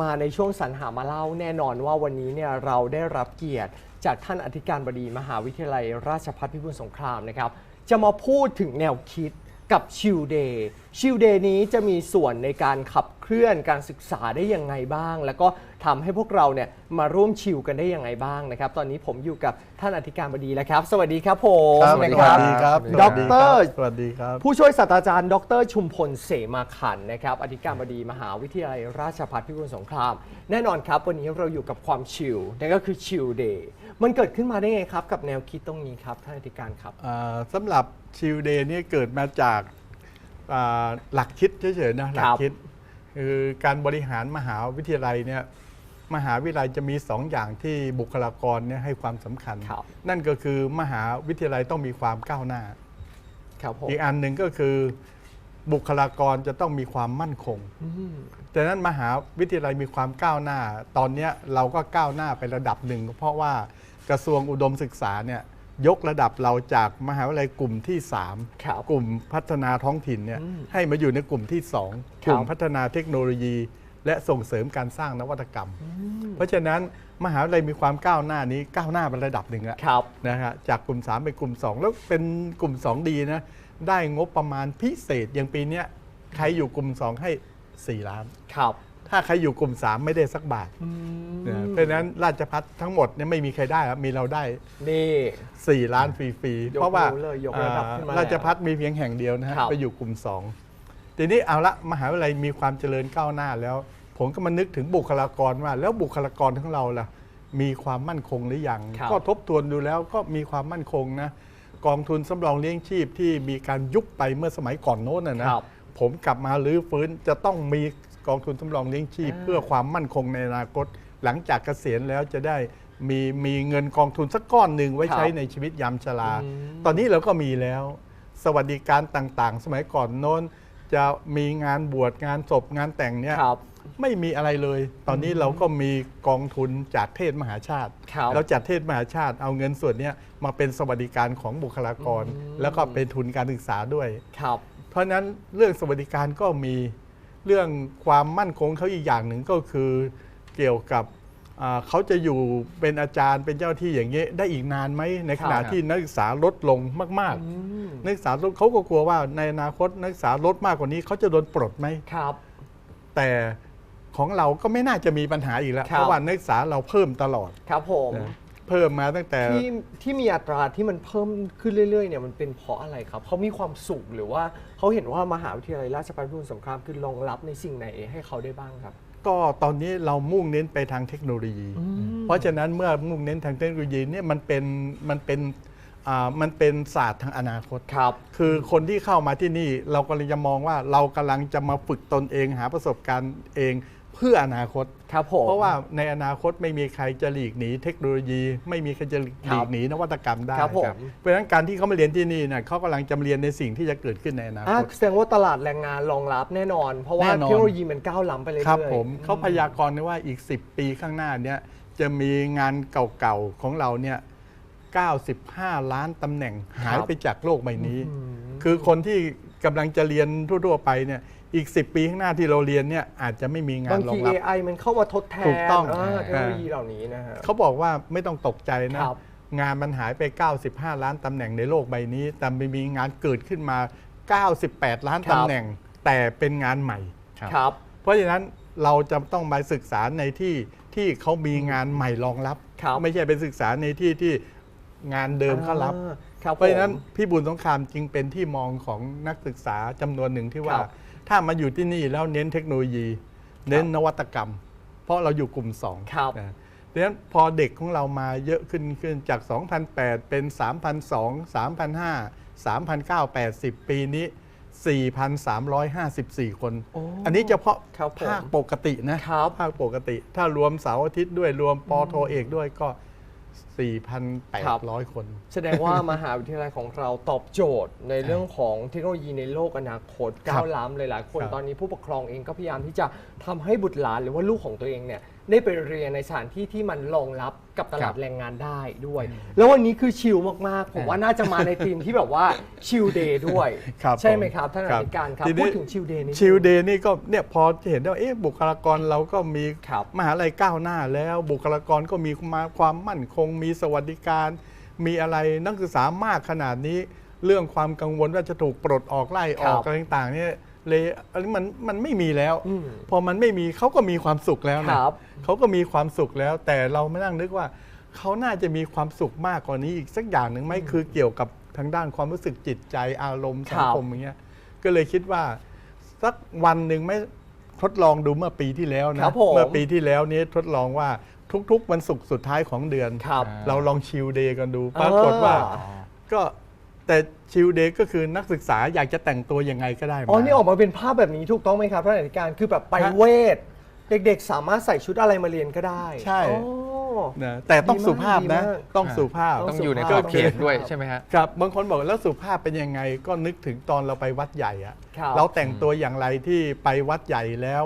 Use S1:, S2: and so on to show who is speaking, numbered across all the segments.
S1: มาในช่วงสรรหามาเล่าแน่นอนว่าวันนี้เนี่ยเราได้รับเกียรติจากท่านอธิการบดีมหาวิทยาลัยราชภัฏพิบูลสงครามนะครับ จะมาพูดถึงแนวคิดกับชิลเดย์ ชิลเดย์นี้จะมีส่วนในการขับเคลื่อนการศึกษาได้ยังไงบ้าง แล้วก็ทำให้พวกเราเนี่ยมาร่วมชิลกันได้ยังไงบ้างนะครับ ตอนนี้ผมอยู่กับท่านอธิการบดีแล้วครับ สวัสดีครับผม
S2: ครับ
S1: สวัสดี
S2: สวัสดีครับ
S1: ดอกเตอร์
S2: สวัสดีครับ
S1: ผู้ช่วยศาสตราจารย์ ดร ชุมพลเสมาขันธ์นะครับ อธิการบดีมหาวิทยาลัยราชภัฏพิบูลสงคราม แน่นอนครับ วันนี้เราอยู่กับความชิลนั่นก็คือชิลเดย์มันเกิดขึ้นมาได้ไงครับกับแนวคิดตรงนี้ครับท่านอธิการครับ
S2: อ่าสำหรับชิลเดย์นี่เกิดมาจากอ่า หลักคิดเฉยๆนะหลักคิด คือการบริหารมหาวิทยาลัยเนี่ยมหาวิทยาลัยจะมีสองอย่างที่บุคลากรเนี่ยให้ความสำคัญ
S1: ครับ
S2: นั่นก็คือมหาวิทยาลัยต้องมีความก้าวหน้า
S1: ครับผม
S2: อีกอันหนึ่งก็คือบุคลากรจะต้องมีความมั่นคง
S1: อืม
S2: แต่นั้นมหาวิทยาลัยมีความก้าวหน้า ตอนเนี้ยเราก็ก้าวหน้าไประดับหนึ่ง เพราะว่ากระทรวงอุดมศึกษาเนี่ย ยกระดับเราจากมหาวิทยาลัยกลุ่มที่3
S1: ครับ
S2: กลุ่มพัฒนาท้องถิ่นเนี่ย
S1: อืม
S2: ให้มาอยู่ในกลุ่มที่
S1: ครั
S2: 2
S1: บ
S2: กลุ่มพัฒนาเทคโนโลยี และส่งเสริมการสร้างนวัตกรรม เพราะฉะนั้นมหาวิทยาลัยมีความก้าวหน้านี้ก้าวหน้าไประดับหนึ่งแล้ว
S1: ครับ
S2: นะฮะจากกลุ่ม 3 เป็นกลุ่ม 2 แล้วเป็นกลุ่ม 2 ดีนะได้งบประมาณพิเศษอย่างปีเนี้ยใครอยู่กลุ่ม 2 ให้ 4 ล้าน
S1: ครับ
S2: ถ้าใครอยู่กลุ่ม 3 ไม่ได้สักบาทนะเพราะฉะนั้นราชพัฒทั้งหมดเนี่ยไม่มีใครได้ครับมีเราได้
S1: นี่
S2: 4 ล้านฟรีๆ
S1: ยก
S2: เพราะว่า
S1: นิ้วเลยยกระดับขึ้นมา
S2: อ่าราชพัฒมีเพียงแห่งเดียวนะฮะ
S1: ครับ
S2: ไปอยู่กลุ่ม 2 ทีนี้เอาละมหาวิทยาลัยมีความเจริญก้าวหน้าแล้ว ผมก็มานึกถึงบุคลากรว่า แล้วบุคลากรของเราล่ะ มีความมั่นคงหรือยัง
S1: ครับ
S2: ก็ทบทวนดูแล้วก็มีความมั่นคงนะกองทุนสำรองเลี้ยงชีพที่มีการยุบไปเมื่อสมัยก่อนโน้นนะนะ ครับ ผมกลับมาลื้อฟื้นจะต้องมี กองทุนสำรองเลี้ยงชีพ
S1: อ่า
S2: เพื่อความมั่นคงในอนาคต หลังจากเกษียณแล้วจะได้มีมีเงินกองทุนสักก้อนหนึ่งไว้
S1: ครับ
S2: ใช้ในชีวิตยามชรา
S1: อืม
S2: ตอนนี้เราก็มีแล้ว สวัสดิการต่างๆ สมัยก่อนโน้น จะมีงานบวชงานศพงานแต่งเนี่ย
S1: ครับ
S2: ไม่มีอะไรเลย ตอนนี้เราก็มีกองทุนจากเทศมหาชาติ
S1: ครับ
S2: เราจัดเทศมหาชาติ เอาเงินส่วนเนี้ยมาเป็นสวัสดิการของบุคลากร
S1: อืม
S2: แล้วก็เป็นทุนการศึกษาด้วย
S1: ครับ
S2: เพราะฉะนั้นเรื่องสวัสดิการก็มี เรื่องความมั่นคงเขาอีกอย่างหนึ่งก็คือเกี่ยวกับอ่าเขาจะอยู่เป็นอาจารย์เป็นเจ้าที่อย่างเงี้ยได้อีกนานไหมในขณะ
S1: ครับ
S2: ที่นักศึกษาลดลงมาก
S1: อืม
S2: ๆนักศึกษาลดเขาก็กลัวว่าในอนาคตนักศึกษาลดมากกว่านี้เขาจะโดนปลดไหม
S1: ครับ
S2: แต่ของเราก็ไม่น่าจะมีปัญหาอีกแล้ว
S1: ครับ
S2: เพราะว่านักศึกษาเราเพิ่มตลอด
S1: ครับผม
S2: นะ เพิ่มมาตั้งแต่
S1: ที่ที่มีอัตราที่มันเพิ่มขึ้นเรื่อยๆเนี่ยมันเป็นเพราะอะไรครับเขามีความสุขหรือว่าเขาเห็นว่ามหาวิทยาลัยราชภัฏพิบูลสงครามคือรองรับในสิ่งไหนให้เขาได้บ้างครับ
S2: ก็ตอนนี้เรามุ่งเน้นไปทางเทคโนโลยี เพราะฉะนั้นเมื่อมุ่งเน้นทางเทคโนโลยีเนี่ยมันเป็นมันเป็นอ่ามันเป็นศาสตร์ทางอนาคต
S1: ครับ
S2: คือคนที่เข้ามาที่นี่เรากำลังจะมองว่าเรากำลังจะมาฝึกตนเองหาประสบการณ์เอง เพื่ออนาคต
S1: ครับผม
S2: เพราะว่าในอนาคตไม่มีใครจะหลีกหนีเทคโนโลยี ไม่มีใครจะหลีกหนีนวัตกรรมได้
S1: ครับผม
S2: เพราะฉะนั้นการที่เขามาเรียนที่นี่เนี่ยเขากำลังจะเรียนในสิ่งที่จะเกิดขึ้นในอนา
S1: อะ
S2: คต
S1: แสดงว่าตลาดแรงงานรองรับแน่นอน เพราะว่า
S2: แน่นอน
S1: เทคโนโลยีมันก้าวล้ำไปเรื่อยๆ
S2: ครับผมเขาพยากรณ์ไว้ว่าอีก 10 ปีข้างหน้าเนี่ยจะมีงานเก่าๆของเราเนี่ย 95 ล้านตำแหน่งหายไปจากโลกใบนี้ คือคนที่ กำลังจะเรียนทั่ว ๆ ไปเนี่ยอีก 10 ปีข้างหน้าที่เราเรียนเนี่ยอาจจะไม่มีงา
S1: บานง
S2: รอ
S1: ที
S2: งรับ
S1: AI มันเข้ามาทดแทน
S2: ถูกต้อง
S1: เเทคโนโลยี
S2: อ่า
S1: เหล่านี้นะฮะ
S2: เขาบอกว่าไม่ต้องตกใจนะ
S1: ครับ
S2: งานมันหายไป 95 ล้านตำแหน่งในโลกใบนี้ แต่ไม่มีงานเกิดขึ้นมา 98 ล้าน
S1: ครับ
S2: ตำแหน่ง แต่เป็นงานใหม่
S1: ครับ
S2: เพราะฉะนั้นเราจะต้องไปศึกษาในที่ที่เขามีงานใหม่รองรับ
S1: ครับ
S2: ไม่ใช่ไปศึกษาในที่ที่งานเดิมเขารับ
S1: อ่า ครับ
S2: เพราะฉะนั้น
S1: ผม
S2: พี่บุญสงครามจึงเป็นที่มองของนักศึกษาจำนวนหนึ่งที่ว่า
S1: ครับ
S2: ถ้ามาอยู่ที่นี่แล้วเน้นเทคโนโลยี เน้นนวัตกรรม เพราะเราอยู่กลุ่มสอง
S1: ครับ
S2: นะดังนั้นพอเด็กของเรามาเยอะขึ้นขึ้นจาก 2,008 เป็น 3,002 3,005 3,980 ปีนี้ 4,354 คน
S1: โอ้
S2: อันนี้เฉพาะ
S1: ครับผม
S2: ภาคปกตินะครับภาคปกติ ถ้ารวมเสาร์อาทิตย์ด้วยรวมปอโทเอกด้วยก็ 4,800 คน
S1: แสดงว่ามหาวิทยาลัยของเราตอบโจทย์ในเรื่องของเทคโนโลยีในโลกอนาคตก้าวล้ำหลายๆคน
S2: ครับ
S1: ตอนนี้ผู้ปกครองเองก็พยายามที่จะทำให้บุตรหลานหรือว่าลูกของตัวเองเนี่ย ได้ไปเรียนในสถานที่ที่มันรองรับกับต
S3: ค
S1: ลา
S3: รั
S1: ด
S3: บ
S1: แรงงานได้ด้วย แล้ววันนี้คือชิลมากๆ ผมว่าน่าจะมาในธีมที่แบบว่าชิลเดย์ด้วย
S2: ครับ
S1: ใช่ไหม
S2: ผม
S1: ครับท่านอ
S2: ครับ
S1: ธิการครับ
S2: ทีนี้
S1: พูดถึงชิลเดย์นี้
S2: ชิลเดย์นี่ก็เนี่ยพอจะเห็นได้ว่าเอ๊ะบุคลากรเราก็มี
S1: ครับ
S2: มหาลัยก้าวหน้าแล้ว บุคลากรก็มีมาความมั่นคง มีสวัสดิการ มีอะไรนักศึกษามากขนาดนี้ เรื่องความกังวลว่าจะถูกปลดออกไล่ออก
S1: ครับ
S2: อะไรต่างๆเนี่ย เลยอันนี้มันมันไม่มีแล้ว
S1: อืม
S2: พอมันไม่มีเขาก็มีความสุขแล้วนะครับ เขาก็มีความสุขแล้ว แต่เราไม่นั่งนึกว่าเขาน่าจะมีความสุขมากกว่านี้อีกสักอย่างหนึ่งไหมคือเกี่ยวกับทางด้านความรู้สึกจิตใจอารมณ์สังคมอย่างเงี้ยก็เลยคิดว่า สักวันหนึ่งไม่ทดลองดูเมื่อปีที่แล้วนะครับ
S1: ผม
S2: เมื่อปีที่แล้วนี้ทดลองว่าทุกๆวันศุกร์สุดท้ายของเดือน
S1: ครับ
S2: เราลองชิลเดย์กันดูปรากฏว่า
S1: อ่า
S2: ก็ แต่ชิลเดย์ก็คือนักศึกษาอยากจะแต่งตัวยังไงก็ได้มา
S1: อ๋อ นี่ออกมาเป็นภาพแบบนี้ถูกต้องไหมครับท่านอธิการคือแบบไป
S2: ฮะ
S1: เวท เด็กๆ สามารถใส่ชุดอะไรมาเรียนก็ได้
S2: ใช่
S1: โอ้
S2: นะแต่ต้อง
S1: ดีมาก
S2: สุภาพนะ
S1: ดีมาก
S2: ต้องสุภาพ
S1: ต้
S3: ต้องอยู่ใน
S1: สุ
S3: ข
S1: ภาพ
S3: อบเขตด้วยใช่ไหมฮะ
S2: ครับบางคนบอกแล้วสุภาพเป็นยังไงก็นึกถึงตอนเราไปวัดใหญ่อะ
S1: ครับ
S2: เราแต่งตัวอย่างไรที่ไปวัดใหญ่แล้ว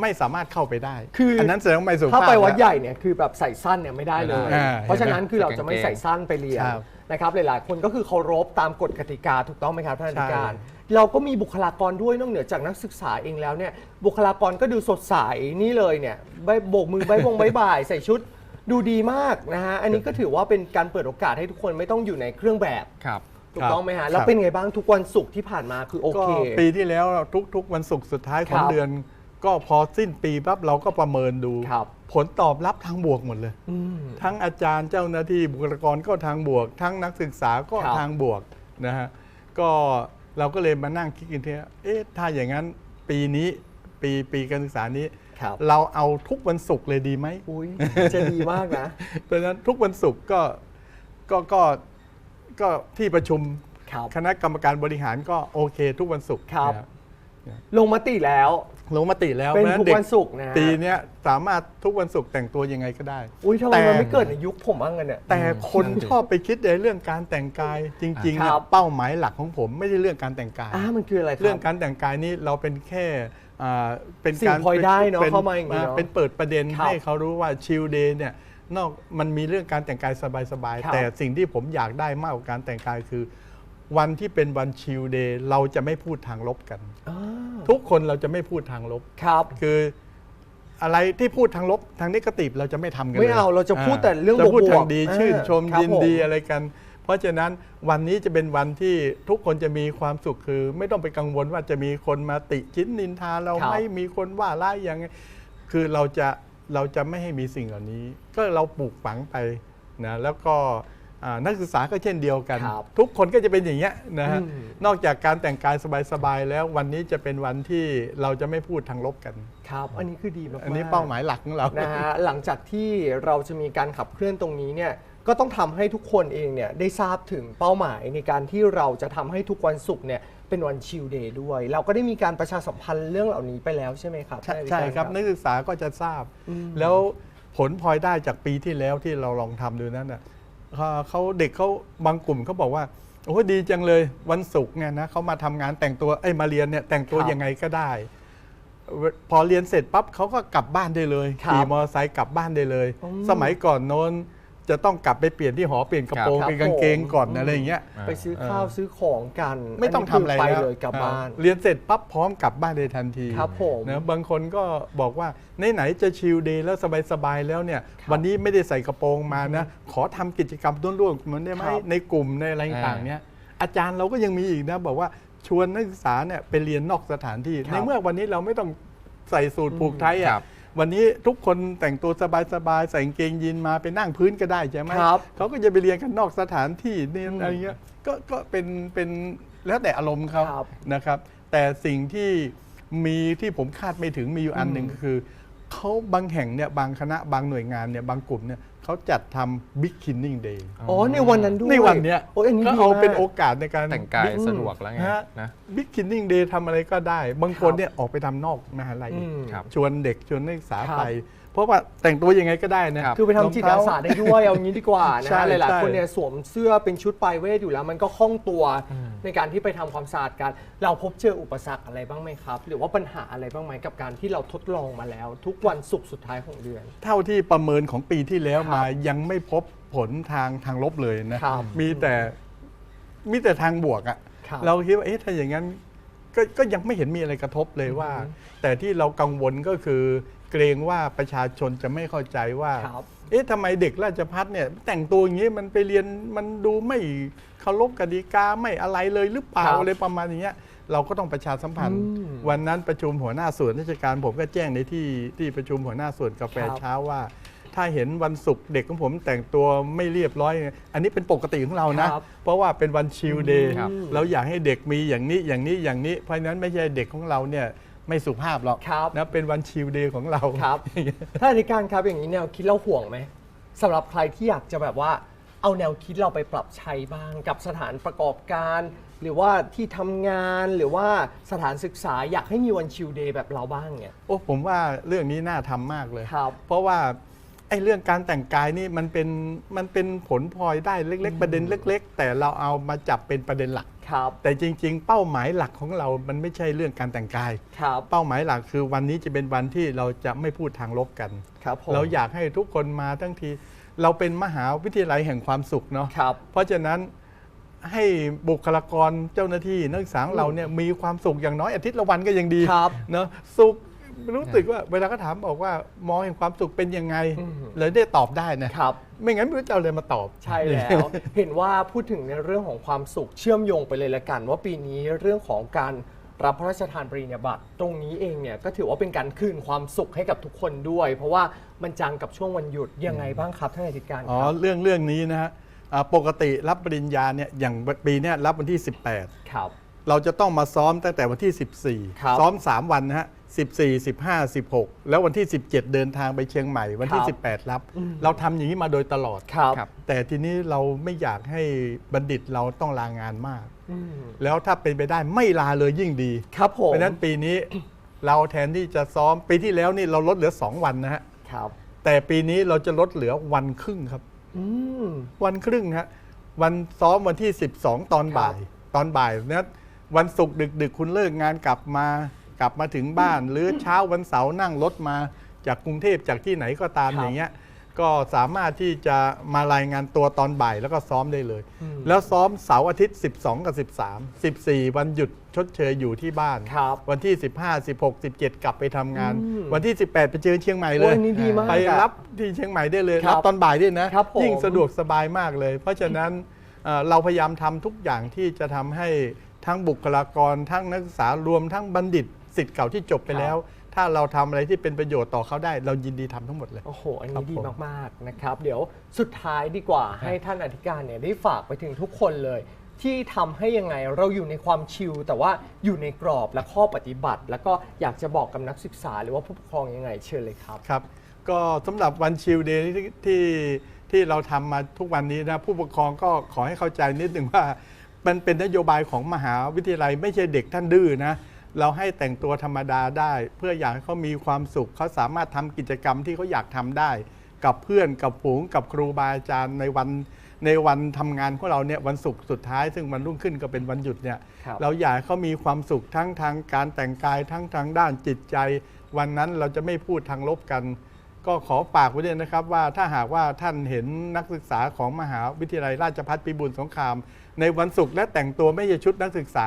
S2: ไม่สามารถเข้าไปได้
S1: คืออั
S2: นนั้นแสดงว่าไม่สุภาพ
S1: ถ้าไปวัด
S2: แล้ว
S1: ใหญ่เนี่ยคือแบบใส่สั้นเนี่ยไม่ได้เลย
S2: อ่า
S1: เพราะฉะนั้นคือเราจะไม่ใส่สั้นไปเรียน
S2: ครับ
S1: นะครับหลายๆ คนก็คือเคารพตามกฎกติกาถูกต้องไหมครับท่านอธิการ
S2: ใช่
S1: เราก็มีบุคลากรด้วยนอกเหนือจากนักศึกษาเองแล้วเนี่ยบุคลากรก็ดูสดใสนี่เลยเนี่ยใบโบกมือใบบงใบบ่ายใส่ชุดดูดีมากนะฮะอันนี้ก็ถือว่าเป็นการเปิดโอกาสให้ทุกคนไม่ต้องอยู่ในเครื่องแบบ
S3: ครับ
S1: ถูกต้องไหม
S2: ครั
S1: ฮะ
S2: บ
S1: แล้วเป็นไงบ้างทุกวันศุกร์ที่ผ่านมาคือโอ
S2: ก็
S1: เค
S2: ปีที่แล้วทุกๆ วันศุกร์สุดท้ายของ
S1: ครับ
S2: เดือน ก็พอสิ้นปีปั๊บเราก็ประเมินดู
S1: ครับ
S2: ผลตอบรับทางบวกหมดเลย
S1: อืม
S2: ทั้งอาจารย์เจ้าหน้าที่บุคลากรก็ทางบวก ทั้งนักศึกษาก็
S1: ครับ
S2: ทางบวกนะฮะก็เราก็เลยมานั่งคิดกันทีเอ๊ะถ้าอย่างนั้นปีนี้ปีปีการศึกษานี้
S1: ครับ
S2: เราเอาทุกวันศุกร์เลยดีไหม
S1: อุ้ยจะดีมากนะ
S2: เพราะฉะนั้นทุกวันศุกร์ก็ก็ก็ก็ที่ประชุม
S1: ครับ
S2: คณะกรรมการบริหารก็โอเคทุกวันศุกร์
S1: ครับ
S2: นะ
S1: ลงมติแล้ว
S2: ลงมติแล้ว
S1: เป็น
S2: พราะฉะ
S1: ทุก
S2: ด็
S1: วันศุกร์นะฮะ
S2: ปีเนี้ยสามารถทุกวันศุกร์แต่งตัวยังไงก็ได้
S1: อุ้ยทำไม
S2: แต่
S1: มันไม่เกิดในยุคผมบ้างกันเนี่ย
S2: แต่คนชอบไปคิดในเรื่องการแต่งกายจริงๆ
S1: ค
S2: เนี่ย
S1: รับ
S2: เป้าหมายหลักของผมไม่ใช่เรื่องการแต่งกาย
S1: อ่ามันคืออะไรครับ
S2: เรื่องการแต่งกายนี่เราเป็นแค่อ่าเป็น
S1: สิ่ง
S2: การ
S1: พลอยได้เนอะ
S2: ป็
S1: เข้ามาอย่างนี้เนอะ
S2: เป็นเปิดประเด็น
S1: ครับ
S2: ให้เขารู้ว่าชิลเดย์เนี่ยนอกมันมีเรื่องการแต่งกายสบาย
S1: ครับ
S2: ๆแต่สิ่งที่ผมอยากได้มากกว่าการแต่งกายคือ วันที่เป็นวันชิลเดย์เราจะไม่พูดทางลบกัน
S1: อ่า
S2: ทุกคนเราจะไม่พูดทางลบ
S1: ครับ
S2: คืออะไรที่พูดทางลบทางนิเกติฟเราจะไม่ทำกัน
S1: ไม่
S2: ลย
S1: เอาเราจะพูดแต่เรื่อง
S2: จะพูด
S1: บวกๆ
S2: ทางดี
S1: อ่า
S2: ชื่นชม
S1: ครับ
S2: ยินดี
S1: ผม
S2: อะไรกัน เพราะฉะนั้นวันนี้จะเป็นวันที่ทุกคนจะมีความสุขคือ ไม่ต้องไปกังวลว่าจะมีคนมาติชิ้นนินทาเรา
S1: ครับ
S2: ไม่มีคนว่าร้ายยังไงคือเราจะเราจะไม่ให้มีสิ่งเหล่านี้ ก็เราปลูกฝังไปนะแล้วก็อ่า นักศึกษาก็เช่นเดียวกัน
S1: ครับ
S2: ทุกคนก็จะเป็นอย่างเงี้ยนะฮะ
S1: อืม
S2: นอกจากการแต่งกายสบายๆแล้ววันนี้จะเป็นวันที่เราจะไม่พูดทางลบกัน
S1: ครับ อันนี้คือดีมากๆ
S2: อันนี้เป้าหมายหลักของเรา
S1: นะฮะหลังจากที่เราจะมีการขับเคลื่อนตรงนี้เนี่ยก็ต้องทำให้ทุกคนเองเนี่ยได้ทราบถึงเป้าหมายในการที่เราจะทำให้ทุกวันศุกร์เนี่ยเป็นวันชิลเดย์ด้วย เราก็ได้มีการประชาสัมพันธ์เรื่องเหล่านี้ไปแล้วใช่ไหมครับ
S2: ใช่
S1: ท่านอธิ
S2: ใช่
S1: กา
S2: ครับนักศึกษาก็จะทราบ
S1: อืม
S2: แล้วผลพลอยได้จากปีที่แล้วที่เราลองทำดูนั้นน่ะ เขาเขาเด็กเขาบางกลุ่มเขาบอกว่าโอ้ดีจังเลยวันศุกร์เนี่ยนะเขามาทำงานแต่งตัวเอ้ยมาเรียนเนี่ยแต่งตัว
S1: ครับ
S2: ยังไงก็ได้ พอเรียนเสร็จปั๊บเขาก็กลับบ้านได้เลย
S1: ครับ
S2: ขี่มอเตอร์ไซค์กลับบ้านได้เลย
S1: อืม
S2: สมัยก่อนโน้น จะต้องกลับไปเปลี่ยนที่หอเปลี่ยนกระโปรง
S1: ครับ
S2: เป็นกางเกงก่อน
S1: ผม
S2: อะไรอย่างเงี้ย
S1: ไปซื้อข้าวซื้อของกัน
S2: ไม่ต้องทำอะไร
S1: นนี้คื
S2: แล้ว
S1: ไปเลยกลับบ้าน
S2: เรียนเสร็จปั๊บพร้อมกลับบ้านเลยทันที
S1: ครับผม
S2: นะบางคนก็บอกว่าไหนๆจะชิลเดย์แล้วสบายๆแล้วเนี่ย
S1: ครับ
S2: วันนี้ไม่ได้ใส่กระโปรงมานะ ขอทำกิจกรรมร่วมๆเหมือนได้ไหม
S1: ครับ
S2: ในกลุ่มในอะไรต่างๆเนี่ยอาจารย์เราก็ยังมีอีกนะ บอกว่าชวนนักศึกษาเนี่ยไปเรียนนอกสถานที่
S1: ครับ
S2: ในเมื่อวันนี้เราไม่ต้องใส่สูตรผูกไทย
S3: ครั
S2: อะ
S3: บ
S2: วันนี้ทุกคนแต่งตัวสบายๆใส่กางเกงยีนมาไปนั่งพื้นก็ได้ใช่ไหม
S1: ครับ
S2: เขาก็จะไปเรียนกันนอกสถานที่เนี่ยอะไรเงี้ยก็ก็เป็นเป็นแล้วแต่อารมณ์เขา
S1: ครับ
S2: นะครับ แต่สิ่งที่มีที่ผมคาดไม่ถึงมีอยู่อันหนึ่ง
S1: อืม
S2: ก็คือ เขาบางแห่งเนี่ยบางคณะบางหน่วยงานเนี่ยบางกลุ่มเนี่ยเขาเขาจัดทำ Big Cleaning Day
S1: อ๋อในวันนั้นด้วย
S2: ในวันเนี้ย
S1: โอ้ยอันนี้
S2: ก็
S1: ดี
S2: เอา
S1: มาก
S2: เป็นโอกาสในการ
S3: แต่งกายสะดวกแล้วไง
S2: ฮะ
S3: นะ
S2: บิ๊กคินนิ่งเดย์ทำอะไรก็ได้ บางคน
S1: ครับ
S2: เนี่ยออกไปทำนอกมหาลัย
S1: อืม
S3: ครับ
S2: ชวนเด็กชวนนักศึกษา
S1: ครับ
S2: ไป เพราะว่าแต่งตัวยังไงก็ได้นะครับ
S1: คือไปทำจิตอาสาได้ด้วยเอางี้ดีกว่านะ
S2: ใช่
S1: ฮะหลาย
S2: ใช่
S1: ๆคนเนี่ยสวมเสื้อเป็นชุดปลายเวทอยู่แล้ว มันก็คล่องตัวในการที่ไปทำความสะอาดกันเราพบเจออุปสรรคอะไรบ้างไหมครับ หรือว่าปัญหาอะไรบ้างไหมกับการที่เราทดลองมาแล้ว ทุกวันศุกร์สุดท้ายของเดือน
S2: เท่าที่ประเมินของปีที่แล้ว
S1: ครับ
S2: มายังไม่พบผลทางทางลบเลยนะครับมีแต่มีแต่ทางบวกอะ
S1: ครับ
S2: เราคิดว่าเอ๊ะถ้าอย่างนั้นก็ก็ยังไม่เห็นมีอะไรกระทบเลยว่า แต่ที่เรากังวลก็คือ เกรงว่าประชาชนจะไม่เข้าใจว่า
S1: ครับ
S2: เอ๊ะทำไมเด็กราชพัฒเนี่ยแต่งตัวอย่างนี้มันไปเรียนมันดูไม่เคารพกติกาไม่อะไรเลยหรือเปล่า
S1: ครับ
S2: อะไรประมาณอย่างเงี้ยเราก็ต้องประชาสัมพันธ์
S1: อืม
S2: วันนั้นประชุมหัวหน้าส่วนราชการผมก็แจ้งในที่ที่ประชุมหัวหน้าส่วนกาแฟ
S1: ครับ
S2: เช้าว่า ถ้าเห็นวันศุกร์เด็กของผมแต่งตัวไม่เรียบร้อย อันนี้เป็นปกติของเรานะ
S1: ครับ
S2: เพราะว่าเป็นวันชิลเดย์
S3: ครับ
S2: เราอยากให้เด็กมีอย่างนี้อย่างนี้อย่างนี้ เพราะฉะนั้นไม่ใช่เด็กของเราเนี่ย ไม่สุภาพหรอก
S1: ครับ
S2: นะเป็นวันชิลเดย์ของเรา
S1: ครับ ถ้าอธิการครับอย่างนี้แนวคิดเราห่วงไหมสำหรับใครที่อยากจะแบบว่าเอาแนวคิดเราไปปรับใช้บ้างกับสถานประกอบการ หรือว่าที่ทำงานหรือว่าสถานศึกษาอยากให้มีวันชิลเดย์แบบเราบ้างเนี่ย
S2: โอ้ผมว่าเรื่องนี้น่าทำมากเลย
S1: ครับ
S2: เพราะว่า ไอ้เรื่องการแต่งกายนี่มันเป็นมันเป็นผลพลอยได้เล็ก ๆ ประเด็นเล็ก ๆ แต่เราเอามาจับเป็นประเด็นหลัก
S1: ครับ
S2: แต่จริง ๆ เป้าหมายหลักของเรา มันไม่ใช่เรื่องการแต่งกาย
S1: ครับ
S2: เป้าหมายหลักคือวันนี้จะเป็นวันที่เราจะไม่พูดทางลบกัน
S1: ครับผม
S2: เราอยากให้ทุกคนมาทั้งที เราเป็นมหาวิทยาลัยแห่งความสุขเนาะ
S1: ครับ
S2: เพราะฉะนั้นให้บุคลากรเจ้าหน้าที่นักศึกษาของเราเนี่ยมีความสุขอย่างน้อยอาทิตย์ละวันก็ยังดี
S1: ครับ
S2: เนาะสุข รู้สึกว่าเวลาก็ถามบอกว่ามองแห่งความสุขเป็นยังไง
S1: อืม
S2: เลยได้ตอบได้นะครับ ไม่งั้นไม่รู้จะเอาอะไรมาตอบ
S1: ใช่แล้ว เห็นว่าพูดถึงในเรื่องของความสุขเชื่อมโยงไปเลยละกัน ว่าปีนี้เรื่องของการรับพระราชทานปริญญาบัตรตรงนี้เองเนี่ยก็ถือว่าเป็นการคืนความสุขให้กับทุกคนด้วย เพราะว่ามันจังกับช่วงวันหยุดยังไงบ้างครับท่านอธิการ
S2: อ๋อ
S1: ครับ
S2: เรื่องเรื่องนี้นะฮะอ่าปกติรับปริญญาเนี่ยอย่างปีเนี้ยรับวันที่ 18
S1: ครับ
S2: เราจะต้องมาซ้อมตั้งแต่วันที่
S1: ครับ
S2: 14 ซ้อม 3 วันนะฮะ 14 15 16 แล้ววันที่ 17 เดินทางไปเชียงใหม่วันที่
S1: ครับ
S2: 18 รับ เราทำอย่างนี้มาโดยตลอด
S1: ครับ
S3: ครับ
S2: แต่ทีนี้เราไม่อยากให้บัณฑิตเราต้องลางานมาก
S1: อืม
S2: แล้วถ้าเป็นไปได้ไม่ลาเลยยิ่งดี
S1: ครับผม
S2: เพราะฉะนั้นปีนี้เราแทนที่จะซ้อมปีที่แล้วนี่เราลดเหลือ 2 วันนะฮะ
S1: ครับ
S2: แต่ปีนี้เราจะลดเหลือวันครึ่งครับ
S1: อืม
S2: วันครึ่งฮะวันซ้อมวันที่ 12 ตอนบ่าย ตอนบ่ายนะวันศุกร์ดึก ๆ คุณเลิกงานกลับมา กลับมาถึงบ้าน หรือเช้าวันเสาร์นั่งรถมาจากกรุงเทพจากที่ไหนก็ตาม
S1: ครับ
S2: อย่างเงี้ยก็สามารถที่จะมารายงานตัวตอนบ่ายแล้วก็ซ้อมได้เลย
S1: อืม
S2: แล้วซ้อมเสาร์อาทิตย์ 12 กับ 13 14 วันหยุดชดเชยอยู่ที่บ้าน
S1: ครับ
S2: วันที่ 15 16 17 กลับไปทำงาน
S1: อืม
S2: วันที่ 18 ไปเจอเชียงใหม่เล
S1: โอ้
S2: ย
S1: ยนี่ดีมาก
S2: ไป
S1: อะ
S2: รับที่เชียงใหม่ได้เลย
S1: ครับ
S2: รับตอนบ่ายด้วยนะ
S1: ครับผม
S2: ยิ่งสะดวกสบายมากเลย เพราะฉะนั้นเอ่อเราพยายามทำทุกอย่างที่จะทำให้ทั้งบุคลากรทั้งนักศึกษารวมทั้งบัณฑิต สิทธิ์เก่าที่จบไปแล้ว ถ้าเราทำอะไรที่เป็นประโยชน์ต่อเขาได้เรายินดีทำทั้งหมดเลย
S1: โอ้โห อัน
S2: ครั
S1: นี้
S2: บ
S1: ดี
S2: ผม
S1: มากๆนะครับ เดี๋ยวสุดท้ายดีกว่าให้ท่านอธิการเนี่ยได้ฝากไปถึงทุกคนเลย ที่ทำให้ยังไงเราอยู่ในความชิลแต่ว่าอยู่ในกรอบและข้อปฏิบัติ แล้วก็อยากจะบอกกับนักศึกษา หรือว่าผู้ปกครองยังไงเชิญเลยครับ
S2: ครับ ก็สำหรับวันชิลเดย์ที่ที่ที่เราทำมาทุกวันนี้นะผู้ปกครองก็ขอให้เข้าใจนิดหนึ่งว่ามันเป็นนโยบายของมหาวิทยาลัยไม่ใช่เด็กท่านดื้อนะ เราให้แต่งตัวธรรมดาได้ เพื่ออยากให้เขามีความสุขเขาสามารถทำกิจกรรมที่เขาอยากทำได้ กับเพื่อนกับฝูงกับครูบาอาจารย์ในวันในวันทำงานของเราเนี่ยวันศุกร์สุดท้าย ซึ่งวันรุ่งขึ้นก็เป็นวันหยุดเนี่ย
S1: ครับ
S2: เราอยากให้เขามีความสุขทั้งทางการแต่งกายทั้งทางด้านจิตใจ วันนั้นเราจะไม่พูดทางลบกัน ก็ขอฝากไว้ด้วยนะครับ ว่าถ้าหากว่าท่านเห็นนักศึกษาของมหาวิทยาลัยราชภัฏพิบูลสงคราม ในวันศุกร์และแต่งตัวไม่ใช่ชุดนักศึกษา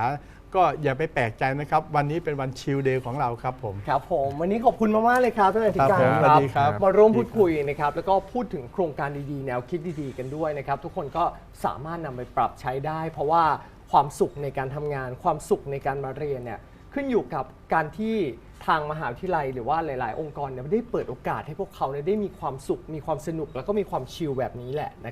S2: ก็อย่าไปแปลกใจนะครับ วันนี้เป็นวันชิลเดย์ของเราครับผม
S1: ครับผมวันนี้ขอบคุณมากๆเลยครับท่านอธิการ
S2: ครับผมสวัสดีครับ
S1: มาร่วมพูดคุยนะครับแล้วก็พูดถึงโครงการดีๆ แนวคิดดีๆ กันด้วยนะครับ ทุกคนก็สามารถนำไปปรับใช้ได้ เพราะว่าความสุขในการทำงาน ความสุขในการมาเรียนเนี่ยขึ้นอยู่กับการที่ทางมหาวิทยาลัย หรือว่าหลายๆ องค์กรเนี่ยได้เปิดโอกาสให้พวกเขาเนี่ยได้มีความสุขมีความสนุกแล้วก็มีความชิลแบบนี้แหละ